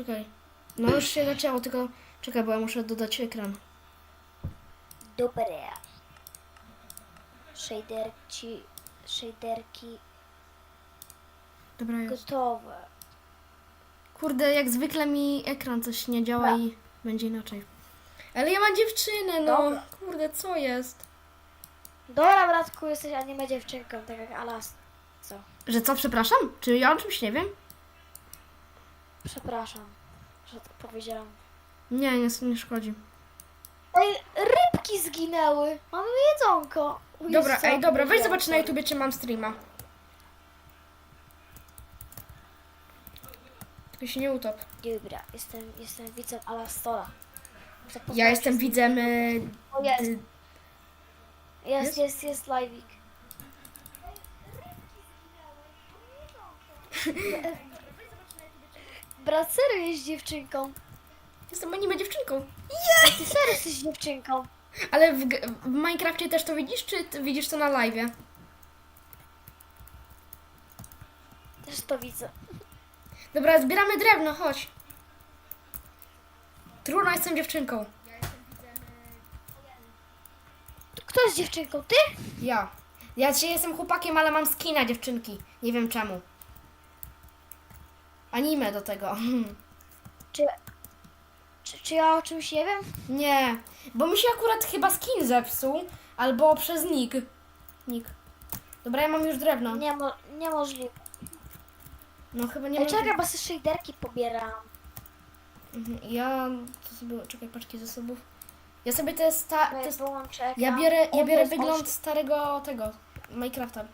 Czekaj. No już się zaczęło, tylko czekaj, bo ja muszę dodać ekran. Dobre. Shaderki, shaderki Dobra, jest. gotowe. Kurde, jak zwykle mi ekran coś nie działa i będzie inaczej. Ale ja mam dziewczynę, no. Dobra. Kurde, co jest? Dobra, bratku, jesteś anime dziewczynką, tak jak Alas. Co? Że co, przepraszam? Czy ja o czymś nie wiem? Przepraszam, że to powiedziałam. Nie, nie, nie szkodzi. Ej, rybki zginęły! Mamy jedzonko! O Jezu, Dobra, co ej, ja dobra, weź powiedziałam, zobacz na sorry. YouTubie, czy mam streama. Tylko się nie utop. Dobra, jestem, jestem widzem Alastola. Chcę Ja poznać jestem widzem... y, O, jest, y, jest, jest? jest, jest live'ik. Brat serio jest dziewczynką. Jestem anime dziewczynką. Ty serio jesteś dziewczynką. Ale w, g- w Minecrafcie też to widzisz, czy ty widzisz to na live? Też to widzę. Dobra, zbieramy drewno, chodź. Trudno, jestem dziewczynką. Kto jest dziewczynką? Ty? Ja. Ja dzisiaj jestem chłopakiem, ale mam skina dziewczynki. Nie wiem czemu. Anime do tego. Czy, czy, czy ja o czymś nie wiem? Nie, bo mi się akurat chyba skin zepsuł, albo przez nick. Nick. Dobra, ja mam już drewno. Nie, mo- niemożliwe. No chyba nie Ej, mam... czekaj, bo sobie shaderki pobieram. Mhm, Ja... To sobie... Czekaj, paczki zasobów. Ja sobie te sta... Te... Czekaj, wyłączę ekran. Ja biorę, ja biorę jest wygląd starego tego... Minecrafta.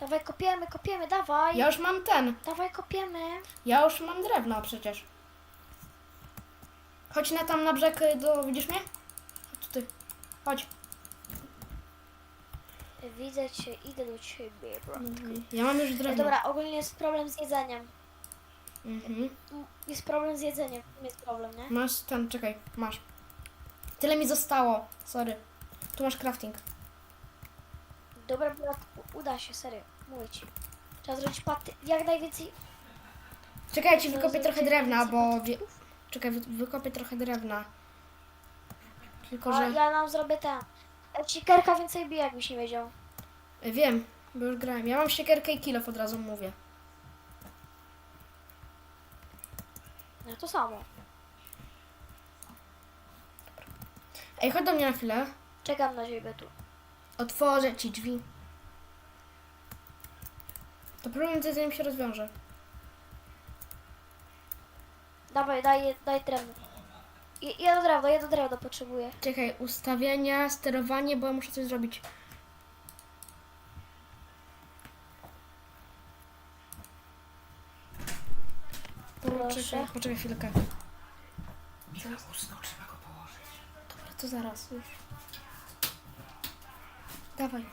Dawaj, kopiemy, kopiemy, dawaj. Ja już mam ten. Dawaj, kopiemy. Ja już mam drewno przecież. Chodź na tam na brzeg y, do... Widzisz mnie? Chodź ty. Chodź. Widzę cię, idę do ciebie, bro. Ja mam już Ej, drewno. dobra, ogólnie jest problem z jedzeniem. Mhm. Mm, Jest problem z jedzeniem. Jest problem, nie? Masz ten, czekaj, masz. Tyle mi zostało. Sorry. Tu masz crafting. Dobra, bratku, uda się, serio. Mówię ci. Trzeba zrobić paty. Jak najwięcej. Czekaj, ja ci wykopię trochę drewna, bo... Wie... Czekaj, wy, wykopię trochę drewna. Tylko, A że... ja nam zrobię ten. E, Cikerka więcej bije, jakbyś nie wiedział. Wiem, bo już grałem. Ja mam siekierkę i kilof, od razu mówię. No to samo. Ej, chodź do mnie na chwilę. Czekam na ciebie tu. Otworzę ci drzwi. To problem z jedzeniem się rozwiąże. Dawaj, daj, daj drewno. I- Jedno drewno, jedno drewno potrzebuję. Czekaj, ustawienia, sterowanie, bo ja muszę coś zrobić. Proszę. Poczekaj, poczekaj chwilkę. Dobra, to zaraz już. Dawaj.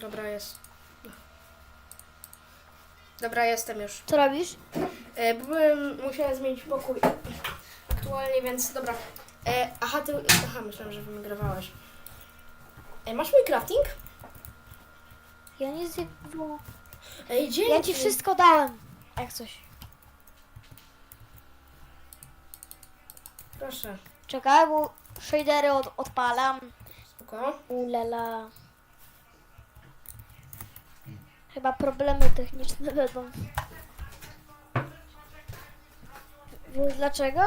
Dobra, jest. Dobra, jestem już. Co robisz? E, byłem, musiałem zmienić pokój aktualnie, więc dobra. E, aha, ty, aha, myślałem, że wymigrowałeś. E, masz mój crafting? Ja nie było. Ej, dzięki. Ja ci wszystko dałem. Jak coś. Proszę. Czekaj, bo shadery od, odpalam. Spoko. Ulala. Chyba problemy techniczne będą. Wiesz dlaczego?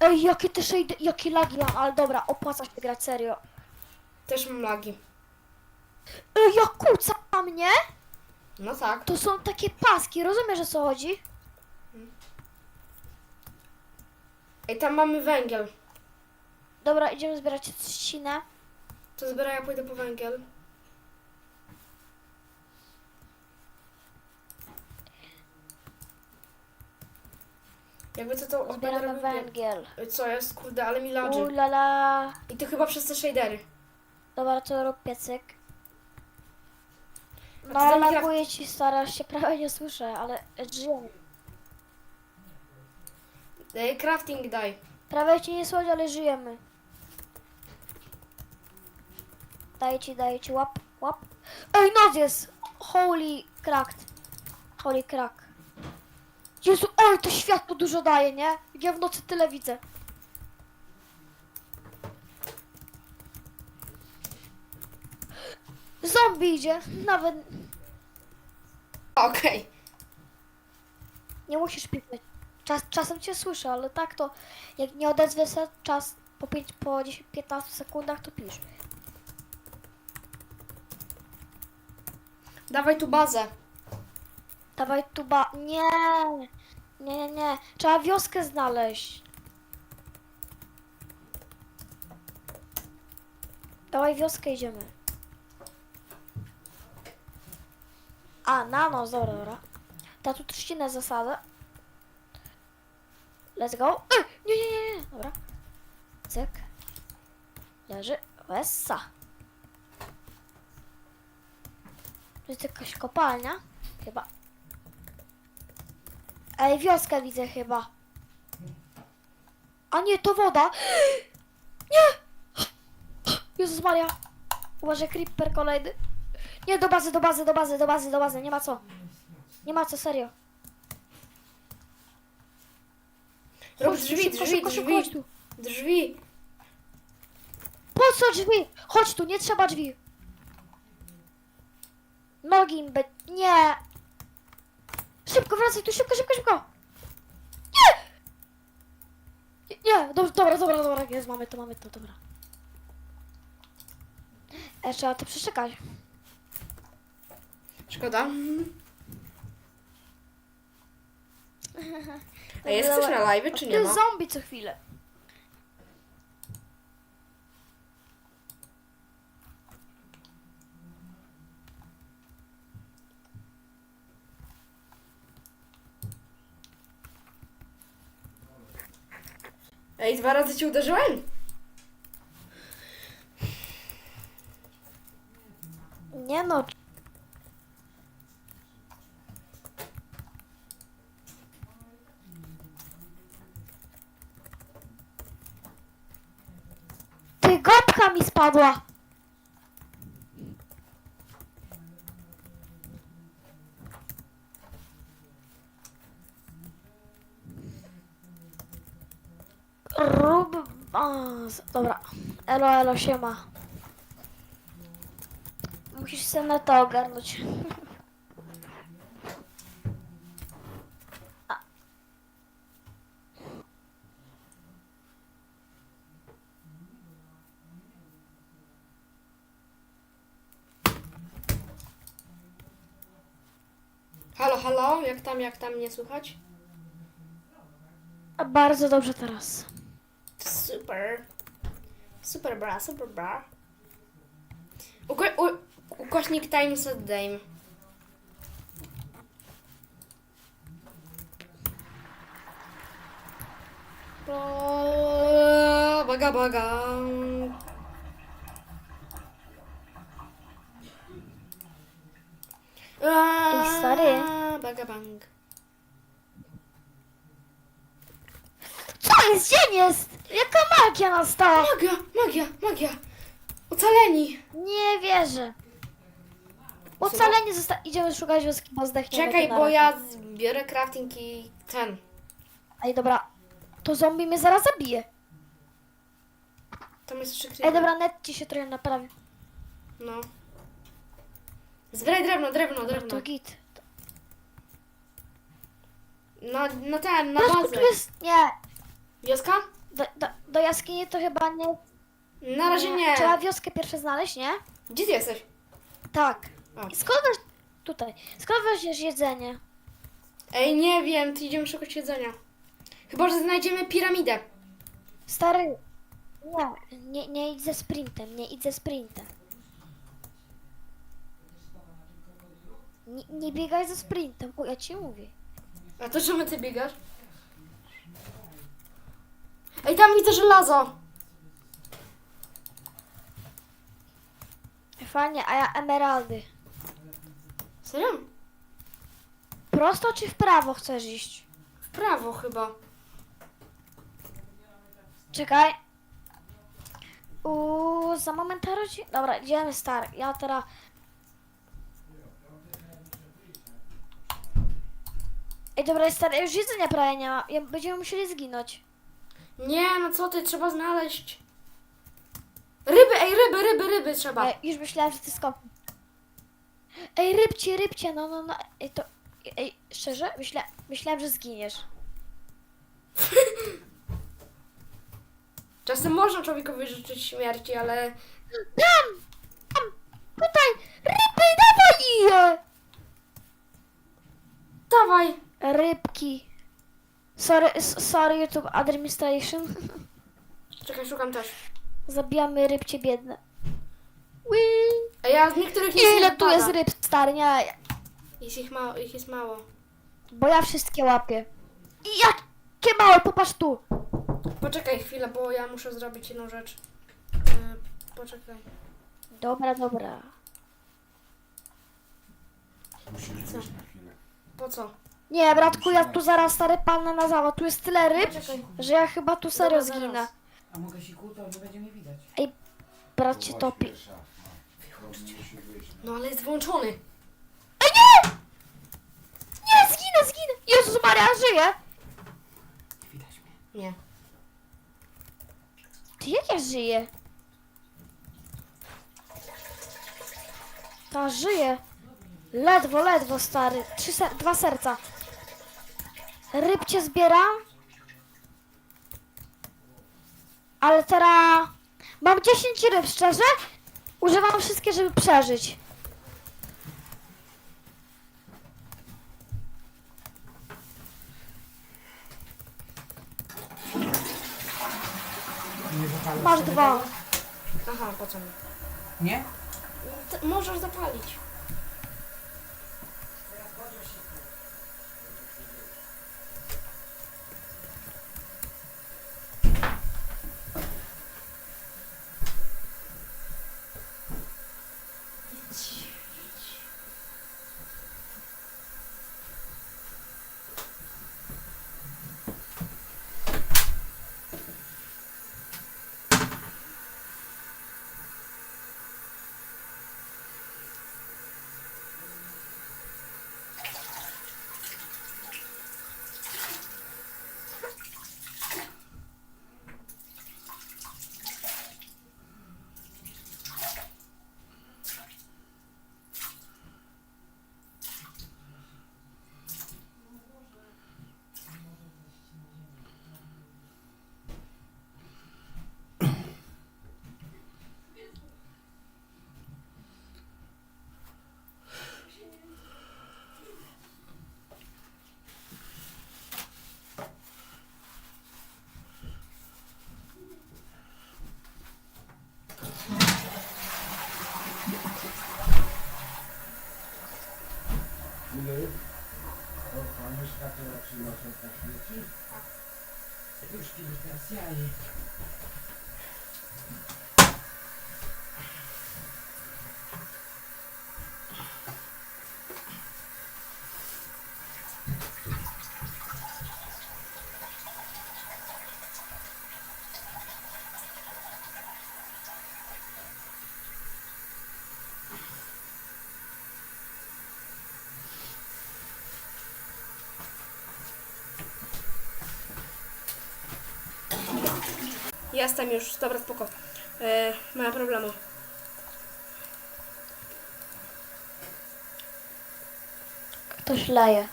Ej, jakie te shade, jakie lagi mam, ale dobra, opłaca się grać serio. Też mam lagi. Ej, jak kłóca mnie, No tak. to są takie paski, rozumiesz o co chodzi? Ej, tam mamy węgiel. Dobra, idziemy zbierać trzcinę. To zbieraj, ja pójdę po węgiel. Jakby co to Zbieramy będę robił- węgiel. Co jest? Kurde, ale mi ladży. Ulala. I to chyba przez te shadery. Dobra, to rób piecyk. No, ty za Minecraft- laguję ci, starasz się, prawie nie słyszę, ale żyjemy. Ej, crafting daj. Prawie ci nie słychać, ale żyjemy. Daję ci, daję ci, łap, łap. Ej, noc jest! Holy cracked. Holy crack. Jezu, oj, to światło dużo daje, nie? Jak ja w nocy tyle widzę. Zombie idzie, nawet Okej. nie musisz pisać. Czas, czasem cię słyszę, ale tak to, jak nie odezwę się czas po 5, po 10-15 sekundach, to pisz. Dawaj tu bazę. Dawaj tu ba... Nie! Nie, nie, nie. Trzeba wioskę znaleźć. Dawaj wioskę idziemy. A, na noc, dobra, dobra. Ta tu trzcinę zasadzę. Let's go. Ej, nie, nie, nie, nie. Dobra. Cyk. Leży. Wessa. To jest jakaś kopalnia? Chyba. Ej, wioskę widzę chyba. A nie, to woda. Nie! Jezus Maria. Uważaj, creeper kolejny. Nie, do bazy, do bazy, do bazy, do bazy, do bazy. Nie ma co. Nie ma co, serio. Rób Chodź drzwi, szybko, drzwi, szybko, szybko, drzwi. chodź tu. Drzwi. Po co drzwi? Chodź tu, nie trzeba drzwi. Nogi im. Nie. Szybko, wracaj tu, szybko, szybko, szybko. Nie! Nie, dobra, dobra, dobra, dobra, jest, mamy to, mamy to, dobra. E, trzeba to przeczekać. Szkoda. A Dobra, jest coś dobra. na live, czy nie ma? jest zombie co chwilę. Ej, dwa razy ci uderzyłem? Nie no. Ty gąbka mi spadła. Elo, elo, siema. Musisz sobie na to ogarnąć. Halo, halo, jak tam, jak tam nie słychać? A bardzo dobrze teraz. Super. Super bra, super bra. Ukośnik times a dame. Ba- Baga baga. Stary. Baga bang. Co jest? Dzień jest! Jaka magia nastała? Magia, magia, magia. Ocaleni. Nie wierzę. Ocalenie zosta... Idziemy szukać wioski, bo zdechniemy. Czekaj, bo ja zbiorę crafting i ten. Ej, dobra. To zombie mnie zaraz zabije. Tam jest jeszcze Ej, creeper. dobra, net ci się trochę naprawi. No. Zbieraj drewno, drewno, To drewno. git. Na, na ten, na Patrz, bazę. tu jest... Nie. Wioska? Do, do, do jaskini to chyba nie... Na razie nie. Trzeba wioskę pierwsze znaleźć, nie? Gdzie ty jesteś? Tak. O. Skąd weź... Tutaj. Skąd weźmiesz jedzenie? Ej, nie wiem, ty idziemy szukać jedzenia. Chyba, że znajdziemy piramidę. Stary... Nie, nie, nie idź ze sprintem, nie idź ze sprintem. Nie, nie biegaj ze sprintem, o ja ci mówię. A to czemu ty biegasz? Tam widzę żelazo. Fajnie, a ja emeraldy. Serio? Prosto czy w prawo chcesz iść? W prawo chyba. Czekaj. Uuu, za moment rodzi... Dobra, idziemy stary. Ja teraz... Ej, dobra, stary, już jedzenia prawie nie ma. Ja- Będziemy musieli zginąć. Nie, no co ty, trzeba znaleźć. Ryby, ej, ryby, ryby, ryby trzeba. Ja już myślałem, że ty skop. Ej, rybcie, rybcie, no, no, no. Ej, to... Ej, szczerze? Myśla... Myślałem, że zginiesz. Czasem można człowiekowi życzyć śmierci, ale... Tam! Tam! Tutaj! Ryby, dawaj je! Dawaj. Rybki. Sorry, sorry YouTube Administration. Czekaj, szukam też. Zabijamy rybcie biedne. Whee! A ja z niektórych nic nie Ile tu wypada. jest ryb, stary? Nie, Jest ich mało, ich jest mało. bo ja wszystkie łapię. I jakie małe, popatrz tu. Poczekaj chwilę, bo ja muszę zrobić jedną rzecz. E, poczekaj. Dobra, dobra. Musimy wyjść na chwilę. Po co? Nie, bratku, ja tu zaraz stary palnę na zawał. Tu jest tyle ryb, Poczekaj. że ja chyba tu serio Dobra, zginę. A mogę się kłótać, nie będzie mnie widać. Brat cię Zobacz, topi. No. No ale jest włączony. Ej, nie! Nie, zginę, zginę. Jezus Maria, żyję. Nie widać mnie. Nie. Ty jak ja żyję? Ta żyje. Ledwo, ledwo, stary. Trzy ser dwa serca. Rybcie zbieram. Ale teraz... Mam 10 ryb, szczerze? Używam wszystkie, żeby przeżyć. Nie zapalasz Masz sobie dwa. tego? Aha, po co mi? Nie? T- możesz zapalić. Ile? O, pamiętasz, takie oczy na to tak świeci? Już kiedyś Jestem już, dobra, spoko. E, nie ma problemu. Ktoś leje.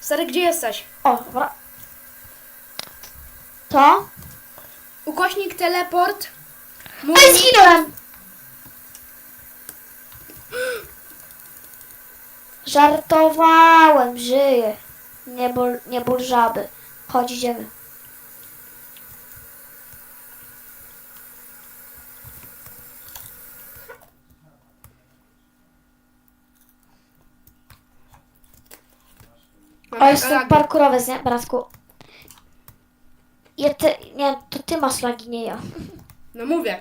Stary, gdzie jesteś? O, dobra. To? Ukośnik teleport. Mój... Ej, zginąłem! Żartowałem, żyję. Nie ból, nie ból żaby. Chodź, idziemy. Mam O, jest to lagi. parkurowe, nie, bratku? Ja ty, nie, to ty masz lagi, nie ja. No mówię.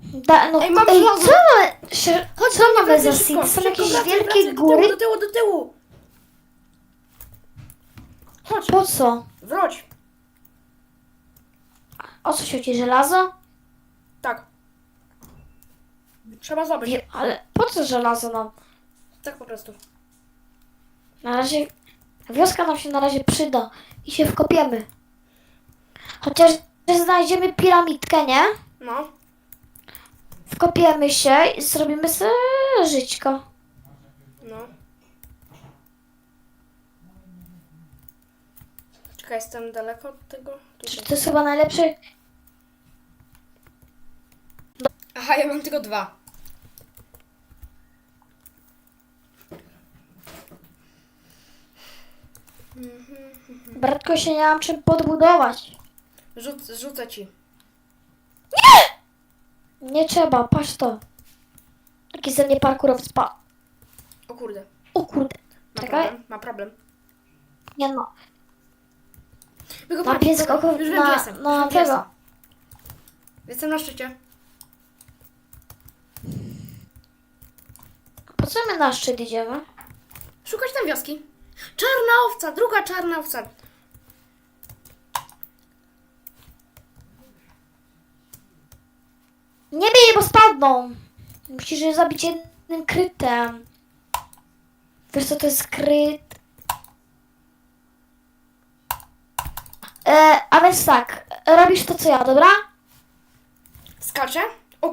Da, no, Ej, mam żelazo. co mamy? Się, co mamy za seed? Są jakieś wielkie góry? Do tyłu, do tyłu, do tyłu. Chodź, Po co? wróć. O co się chodzi? Żelazo? Tak. Trzeba zdobyć. Je, ale po co żelazo nam? Tak po prostu. Na razie wioska nam się na razie przyda i się wkopiemy. Chociaż że znajdziemy piramidkę, nie? No. Wkopiemy się i zrobimy sobie żyćko. No. Czekaj, jestem daleko od tego. Czy to jest chyba najlepszy? Aha, ja mam tylko dwa. Bratko się nie mam czym podbudować. Rzuc, rzucę ci. Nie trzeba, patrz to. Taki ze mnie parkurowiec pa. O kurde. O kurde. Ma Czekaj. problem. Ma problem. Nie no. Wykopałem. Na pies Dobra, skoków Już wiem, na, jestem. na Już wiem, gdzie tego. jestem. Jestem na szczycie. Po co my na szczyt idziemy? Szukać tam wioski. Czarna owca, druga czarna owca. Nie bij, bo spadną. Musisz je zabić jednym krytem. Wiesz co to jest kryt? E, a więc tak, robisz to co ja, dobra? Skaczę. O.